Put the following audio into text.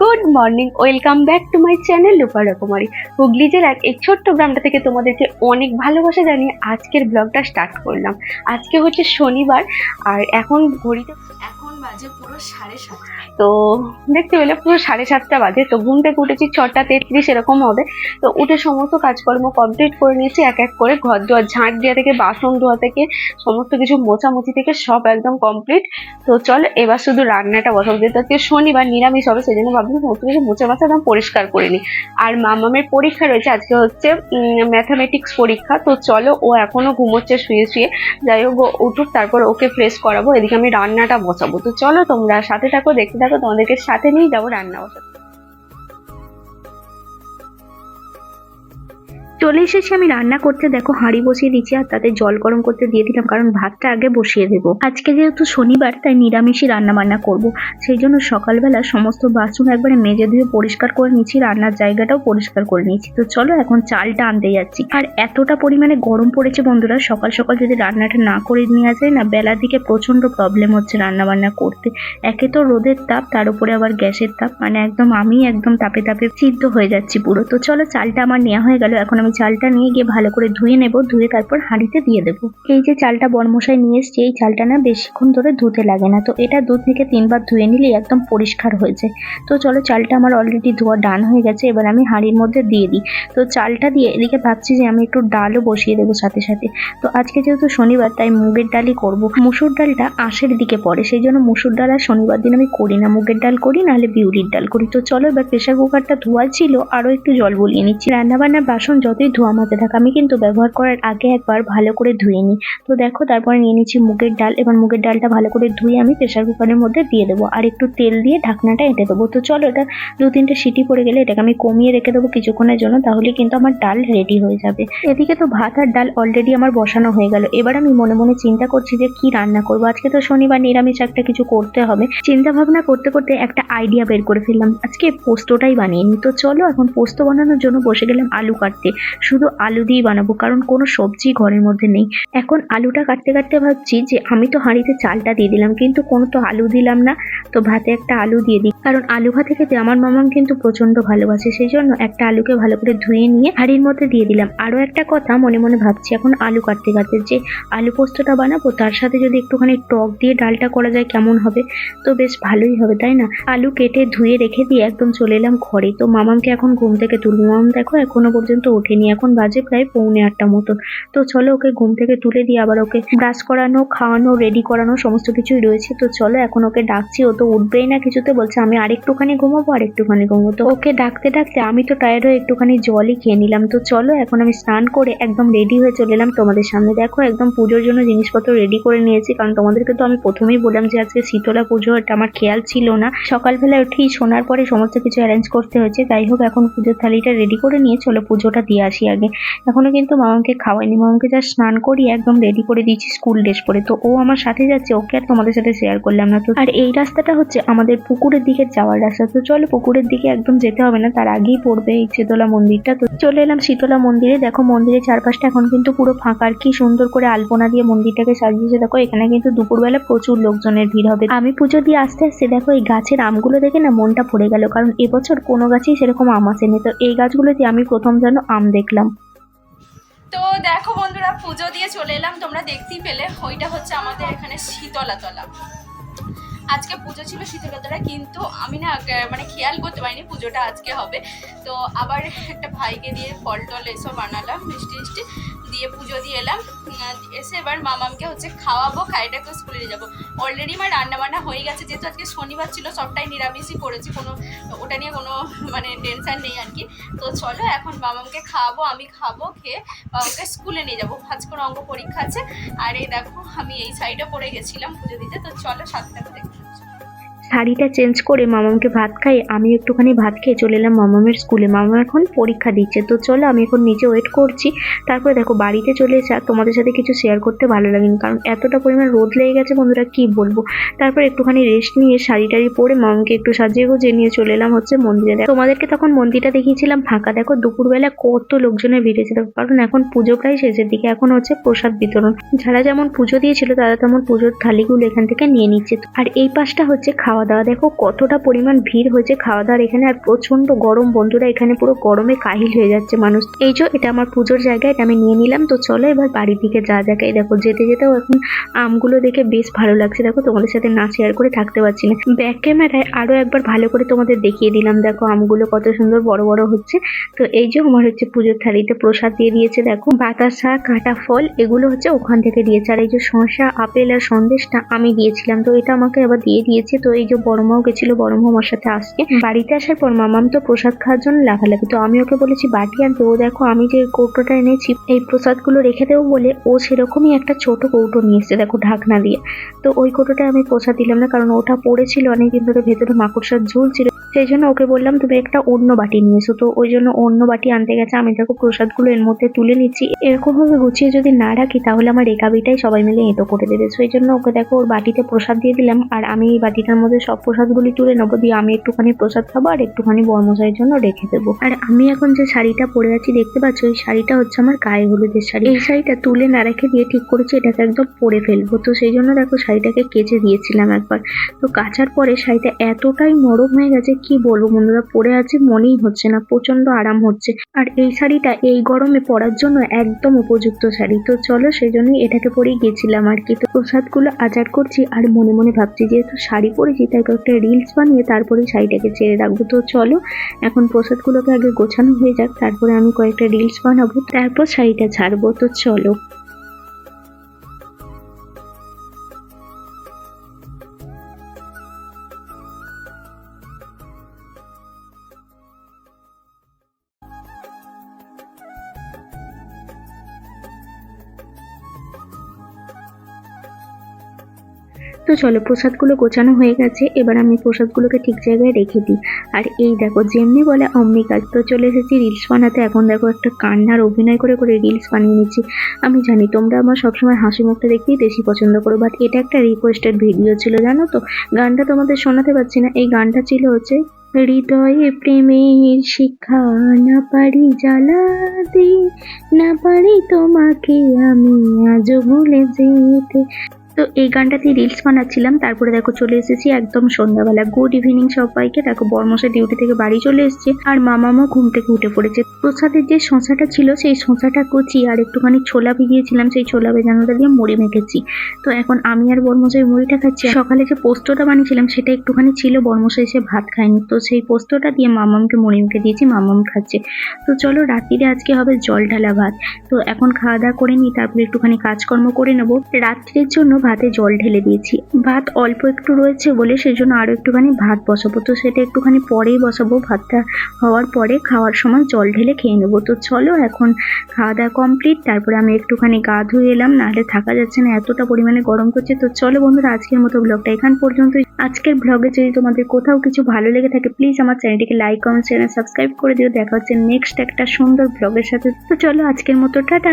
Good morning, welcome back to my channel Rupa Kumari Hooghly জেলার এই ছোট্ট গ্রামটা থেকে তোমাদেরকে অনেক ভালোবাসা জানিয়ে আজকের ব্লগটা স্টার্ট করলাম। আজকে হচ্ছে শনিবার, আর এখন ঘড়িতে বাজে পুরো সাড়ে সাতটা। তো দেখতে পেলে পুরো সাড়ে সাতটা বাজে। তো ঘুম থেকে উঠেছি ছটা তেত্রিশ, এরকম হবে। তো উঠে সমস্ত কাজকর্ম কমপ্লিট করে নিয়েছি, এক এক করে ঘর ধোয়া ঝাঁট দেওয়া থেকে, বাসন ধোয়া থেকে, সমস্ত কিছু মোছামুছি থেকে সব একদম কমপ্লিট তো চলো, এবার শুধু রান্নাটা বসাবো। যেহেতু আজকে শনিবার, নিরামিষ হবে সেই জন্য ভাবলাম সমস্ত কিছু মুছে মাছে একদম পরিষ্কার করে নিই। আর মামামের পরীক্ষা রয়েছে, আজকে হচ্ছে ম্যাথামেটিক্স পরীক্ষা। তো চলো, ও এখনও ঘুমোচ্ছে শুয়ে শুয়ে। যাই হোক উঠুক, তারপর ওকে ফ্রেশ করাবো। এদিকে আমি রান্নাটা বসাবো। তো চলো তোমরা সাথে থাকো দেখতে থাকো তোমাদেরকে সাথে নিয়ে যাব রান্না বসাতে চলে এসেছি, আমি রান্না করতে। দেখো, হাঁড়ি বসিয়ে দিচ্ছি আর তাতে জল গরম করতে দিয়ে দিলাম, কারণ ভাতটা আগে বসিয়ে দেবো। আজকে যেহেতু শনিবার, তাই নিরামিষই রান্না বান্না করব। সেই জন্য সকালবেলা সমস্ত বাসন একবারে মেজে ধুয়ে পরিষ্কার করে নিচ্ছি রান্নার জায়গাটাও পরিষ্কার করে নিচ্ছি তো চলো, এখন চালটা আনতে যাচ্ছি। আর এতটা পরিমাণে গরম পড়েছে বন্ধুরা, সকাল সকাল যদি রান্নাটা না করে নেওয়া যায় না, বেলার দিকে প্রচণ্ড প্রবলেম হচ্ছে রান্না বান্না করতে। একে তো রোদের তাপ, তার উপরে আবার গ্যাসের তাপ মানে একদম আমি একদম তাপে তাপে সিদ্ধ হয়ে যাচ্ছি পুরো। তো চলো, চালটা আমার নেওয়া হয়ে গেল, এখন আমি চালটা নিয়ে গিয়ে ভালো করে ধুয়ে নেব, ধুয়ে তারপর হাঁড়িতে দিয়ে দেবো। এই যে চালটা বর্মশাই নিয়ে এসছে, এই চালটা না বেশিক্ষণ ধরে ধুতে লাগে না। তো এটা দু থেকে তিনবার ধুয়ে নিলেই একদম পরিষ্কার হয়েছে তো চলো চালটা আমার অলরেডি ধোয়া ডান হয়ে গেছে, এবার আমি হাঁড়ির মধ্যে দিয়ে দিই। তো চালটা দিয়ে এদিকে ভাবছি যে আমি একটু ডালও বসিয়ে দেবো সাথে সাথে। তো আজকে যেহেতু শনিবার, তাই মুগের ডালই করব। মুসুর ডালটা আশের দিকে পড়ে, সেই জন্য মুসুর ডাল আর শনিবার দিন আমি করি না। মুগের ডাল করি, নাহলে বিউলির ডাল করি। তো চলো এবার প্রেশার কুকারটা ধোয়া ছিল, আরও একটু জল বলিয়ে নিচ্ছি। রান্নাবান্নার বাসন যতই ধোয়া মাঝে থাকে। আমি কিন্তু ব্যবহার করার আগে একবার ভালো করে ধুয়ে নিই। তো দেখো, তারপরে নিয়ে নিচ্ছি মুগের ডাল এবার মুগের ডালটা ভালো করে ধুয়ে আমি প্রেশার কুকারের মধ্যে দিয়ে দেবো। আর একটু তেল দিয়ে ঢাকনাটা এঁটে দেবো। তো চলো, এটা দু তিনটে সিটি পড়ে গেলে এটাকে আমি কমিয়ে রেখে দেবো কিছুক্ষণের জন্য, তাহলে কিন্তু আমার ডাল রেডি হয়ে যাবে। এদিকে তো ভাত আর ডাল অলরেডি আমার বসানো হয়ে গেল। এবার আমি মনে মনে চিন্তা করছি যে কি রান্না করব? আজকে তো শনিবার, নিরামিষ একটা কিছু করতে হবে। চিন্তা ভাবনা করতে করতে একটা আইডিয়া বের করে ফেললাম। আজকে পোস্তটাই বানিয়ে নিই তো চলো, এখন পোস্ত বানানোর জন্য বসে গেলাম আলু কাটতে। শুধু আলু দিয়েই বানাবো, কারণ কোনো সবজি ঘরের মধ্যে নেই। এখন আলুটা কাটতে কাটতে ভাবছি যে আমি তো হাঁড়িতে চালটা দিয়ে দিলাম, কিন্তু কোনো তো আলু দিলাম না। তো ভাতে একটা আলু দিয়ে দিই। কারণ আলু ভাতে খেতে আমার মামাম কিন্তু প্রচণ্ড ভালোবাসে, সেই জন্য একটা আলুকে ভালো করে ধুয়ে নিয়ে হাঁড়ির মধ্যে দিয়ে দিলাম। আরও একটা কথা মনে মনে ভাবছি, এখন আলু কাটতে কাটতে যে আলু পোস্তটা বানাবো, তার সাথে যদি একটুখানি টক দিয়ে ডালটা করা যায় কেমন হবে? তো বেশ ভালোই হবে, তাই না? আলু কেটে ধুয়ে রেখে দিয়ে একদম চলে এলাম ঘরে। তো মামামকে এখন ঘুম থেকে তুলবো। মামাম দেখো এখনও পর্যন্ত ওঠেনি এখন বাজে প্রায় পৌনে আটটা মতো তো চলো ওকে ঘুম থেকে তুলে দিয়ে আবার ওকে ব্রাশ করানো, খাওয়ানো রেডি করানো সমস্ত কিছুই রয়েছে। তো চলো এখন ওকে ডাকছি। ও তো উঠবেই না কিছুতে। বলছে, আমি আরেকটুখানি ঘুমাবো আরেকটুখানি ঘুমাবো। তো ওকে ডাকতে ডাকতে আমি তো টায়ার্ড হয়ে একটুখানি জলই খেয়ে নিলাম। তো চলো এখন আমি স্নান করে একদম রেডি হয়ে চলে এলাম তোমাদের সামনে। দেখো, একদম পুজোর জন্য জিনিসপত্র রেডি করে নিয়েছি। কারণ তোমাদেরকে তো আমি প্রথমেই বললাম যে আজকে শীতলা পুজো, এটা আমার খেয়াল ছিল না। সকালবেলা উঠেই শোনার পরে সমস্ত কিছু অ্যারেঞ্জ করতে হয়েছে। যাই হোক, এখন পুজোর থালিটা রেডি করে নিয়ে চলো পুজোটা দিয়ে আসি আগে। এখনও কিন্তু মামাকে খাওয়াইনি। মামাকে যা স্নান করি একদম রেডি করে দিয়েছি স্কুল ড্রেস পরে। তো ও আমার সাথে যাচ্ছে, ওকে আর তোমাদের সাথে শেয়ার করলাম না। তো আর এই রাস্তাটা হচ্ছে আমাদের পুকুরের দিকে যাওয়ার রাস্তা। তো চলো পুকুরের দিকে একদম যেতে হবে না, তার আগেই পড়বে এই শীতলা মন্দিরটা। তো চলে এলাম শীতলা মন্দিরে। দেখো মন্দিরের চারপাশটা এখন কিন্তু পুরো ফাঁকা। আর কি সুন্দর করে আলপনা দিয়ে মন্দিরটাকে সাজিয়েছে। দেখো এখানে কিন্তু দুপুরবেলা প্রচুর লোকজনের ভিড় হবে। আমি পুজো দিয়ে আস্তে আস্তে দেখো এই গাছের আমগুলো দেখে না মনটা ভরে গেল। কারণ এবছর কোনো গাছেই সেরকম আম আসেনি। তো এই গাছগুলোতে আমি প্রথম যেন আম দেখলাম। তো দেখো বন্ধুরা, পুজো দিয়ে চলে এলাম। তোমরা দেখতেই পেলে, ওইটা হচ্ছে আমাদের এখানে শীতলা তলা আজকে পুজো ছিল শীতলতলা, কিন্তু আমি না মানে খেয়াল করতে পারিনি পুজোটা আজকে হবে। তো আবার একটা ভাইকে দিয়ে ফল টল এসব বানালাম মিষ্টি মিষ্টি। দিয়ে পুজো দিয়ে এলাম। এসে এবার মামামকে হচ্ছে খাওয়াবো খাইটাকে স্কুলে নিয়ে যাব। অলরেডি আমার রান্না বান্না হয়ে গেছে, যেহেতু আজকে শনিবার ছিল, সবটাই নিরামিষই করেছি, কোনো ওটা নিয়ে কোনো মানে টেনশান নেই আর কি তো চলো, এখন মামামকে খাওয়াবো, আমি খাব, খেয়ে বাবাকে স্কুলে নিয়ে যাব। আজকের অঙ্গ পরীক্ষা আছে। আর এই দেখো, আমি এই সাইডে পড়ে গেছিলাম পুজো দিতে। তো চলো সাতটা দেখতে শাড়িটা চেঞ্জ করে মামামকে ভাত খাই আমি একটুখানি ভাত খেয়ে চলে এলাম মামামের স্কুলে মামা এখন পরীক্ষা দিচ্ছে। তো চলো আমি এখন নিচে ওয়েট করছি। তারপরে দেখো বাড়িতে চলে এসে তোমাদের সাথে কিছু শেয়ার করতে ভালো লাগেনি। কারণ এতটা পরিমাণ রোদ লেগে গেছে বন্ধুরা কি বলব? তারপর একটুখানি রেস্ট নিয়ে শাড়ি টাড়ি পরে মামাকে একটু সাজিয়ে গুজিয়ে নিয়ে চলে এলাম হচ্ছে মন্দিরে। দেখো, তোমাদেরকে তখন মন্দিরটা দেখিয়েছিলাম ফাঁকা। দেখো দুপুরবেলা কত লোকজনের ভিড় এসেছিল কারণ এখন পুজো প্রায় শেষের দিকে। এখন হচ্ছে প্রসাদ বিতরণ। যারা যেমন পুজো দিয়েছিল তারা তেমন পুজোর থালিগুলো এখান থেকে নিয়ে নিচ্ছে। আর এই পাশটা হচ্ছে খাওয়া খাওয়া দাওয়া দেখো কতটা পরিমাণ ভিড় হয়েছে খাওয়া দাওয়ার এখানে, আর প্রচণ্ড গরম। বন্ধুরা, এখানে পুরো গরমে কাহিল হয়ে যাচ্ছে মানুষ। এই যে, এটা আমার পুজোর জায়গা, এটা আমি নিয়ে নিলাম। তো চলো এবার বাড়ির দিকে যা যাক। এই দেখো, যেতে যেতেও এখন আমগুলো দেখে বেশ ভালো লাগছে। দেখো, তোমাদের সাথে না শেয়ার করে থাকতে পারছি না। ব্যাক ক্যামেরায় আরও একবার ভালো করে তোমাদের দেখিয়ে দিলাম। দেখো, আমগুলো কত সুন্দর বড় বড় হচ্ছে। তো এই যে, আমার হচ্ছে পুজোর থালিতে প্রসাদ দিয়ে দিয়েছে। দেখো, বাতাসা, কাটা ফল, এগুলো হচ্ছে ওখান থেকে দিয়েছে। আর এই যে, শসা, আপেল আর সন্দেশটা আমি দিয়েছিলাম। তো এটা আমাকে আবার দিয়ে দিয়েছে। তো এই যে বড় মাও গেছিল বড় মা আমার সাথে আসছে। বাড়িতে আসার পর মামাম তো প্রসাদ খাওয়ার জন্য লাফালাফি। তো আমি ওকে বলেছি বাটি আনতে। ও দেখো আমি যে কৌটোটা এনেছি এই প্রসাদগুলো রেখে দেবো বলে ও সেরকমই একটা ছোট কৌটো নিয়ে এসছে দেখো ঢাকনা দিয়ে। তো ওই কৌটোটা আমি প্রসাদ দিলাম না কারণ ওটা পড়েছিল অনেকদিন ধরে ভেতরে মাকড়সার ঝুল ছিল। সেই জন্য ওকে বললাম, তুমি একটা অন্য বাটি নিয়ে এসো তো ওই জন্য অন্য বাটি আনতে গেছে। আমি দেখো প্রসাদগুলো এর মধ্যে তুলে নিচ্ছি। এরকমভাবে গুছিয়ে যদি না রাখি, তাহলে আমার রেকাবিটাই সবাই মিলে এঁটো করে দেবে। সেই জন্য ওকে দেখো ওর বাটিতে প্রসাদ দিয়ে দিলাম। আর আমি এই বাটিটার মধ্যে সব প্রসাদগুলি তুলে নেব। দিয়ে আমি একটুখানি প্রসাদ খাব আর একটুখানি বর্মশাইয়ের জন্য রেখে দেবো। আর আমি এখন যে শাড়িটা পরে আছি, দেখতে পাচ্ছ, এই শাড়িটা হচ্ছে আমার গায়ে হলুদের শাড়ি। এই শাড়িটা তুলে না রেখে দিয়ে ঠিক করেছি, এটাকে একদম পরে ফেলব। তো সেই জন্য দেখো শাড়িটাকে কেচে দিয়েছিলাম একবার। তো কাচার পরে শাড়িটা এতটাই নরম হয়ে গেছে কি বলব বন্ধুরা? পরে আছে, মনেই হচ্ছে না প্রচণ্ড আরাম হচ্ছে। আর এই শাড়িটা এই গরমে পরার জন্য একদম উপযুক্ত শাড়ি। তো চলো সেই জন্যই এটাকে পরেই গেছিলাম আর কি। তো প্রসাদগুলো আচার করছি আর মনে মনে ভাবছি যেহেতু শাড়ি পরেছি, তাই কয়েকটা রিলস বানিয়ে তারপরে শাড়িটাকে ছেড়ে রাখব। তো চলো, এখন প্রসাদগুলোকে আগে গোছানো হয়ে যাক, তারপরে আমি কয়েকটা রিলস বানাবো, তারপর শাড়িটা ছাড়বো। তো চলো। তো চলো প্রসাদগুলো গোছানো হয়ে গেছে, এবার আমি প্রসাদগুলোকে ঠিক জায়গায় রেখে দিই। আর এই দেখো, যেমনি বলে অমনি কাজ তো চলে এসেছি রিলস বানাতে। এখন দেখো একটা কান্নার অভিনয় করে করে রিলস বানিয়ে নিচ্ছি। আমি জানি তোমরা আমার সবসময় হাসি মুখটা দেখতেই বেশি পছন্দ করো বাট এটা একটা রিকোয়েস্টেড ভিডিও ছিল, জানো তো? গানটা তোমাদের শোনাতে পারছি না। এই গানটা ছিল হচ্ছে, হৃদয়ে প্রেমের শিক্ষা না পারি জ্বালাতে না পারি তোমাকে আমি আজও ভুলে যেতে। তো এই গানটাতে রিলস বানাচ্ছিলাম, তারপরে দেখো চলে এসেছি একদম সন্ধ্যাবেলা। গুড ইভিনিং সবাইকে। দেখো বর্মশা ডিউটি থেকে বাড়ি চলে এসেছে। আর মামামও ঘুম থেকে উঠে পড়েছে। প্রসাদের যে শশাটা ছিল, সেই শশাটা কুচি আর একটুখানি ছোলা ভিজিয়েছিলাম, সেই ছোলা ভেজানোটা দিয়ে মুড়ি মেখেছি। তো এখন আমি আর বর্মশাই মুড়িটা খাচ্ছি। সকালে যে পোস্তটা বানিয়েছিলাম, সেটা একটুখানি ছিল, বর্মশাই এসে ভাত খায়নি। তো সেই পোস্তটা দিয়ে মামামকে মুড়ি মেখে দিয়েছি, মামাম খাচ্ছে। তো চলো রাত্রিরে আজকে হবে জল ঢালা ভাত। তো এখন খাওয়া দাওয়া করে নিই, তারপরে একটুখানি কাজকর্ম করে নেব। রাত্রির জন্য ভাতে জল ঢেলে দিয়েছি। ভাত অল্প একটু রয়েছে বলে সেই জন্য আরও একটুখানি ভাত বসাবো। তো সেটা একটুখানি পরেই বসাবো। ভাতটা হওয়ার পরে খাওয়ার সময় জল ঢেলে খেয়ে নেব। তো চলো এখন খাওয়া দাওয়া কমপ্লিট তারপরে আমি একটুখানি গা ধুয়ে এলাম, নাহলে থাকা যাচ্ছে না। এতটা পরিমাণে গরম করছে। তো চলো বন্ধুরা, আজকের মতো ব্লগটা এখান পর্যন্ত আজকের ব্লগে যদি তোমাদের কোথাও কিছু ভালো লেগে থাকে প্লিজ আমার চ্যানেলটিকে লাইক কমেন্ট চ্যানেল সাবস্ক্রাইব করে দিও। দেখা হচ্ছে নেক্সট একটা সুন্দর ব্লগের সাথে। তো চলো আজকের মতো, টাটা!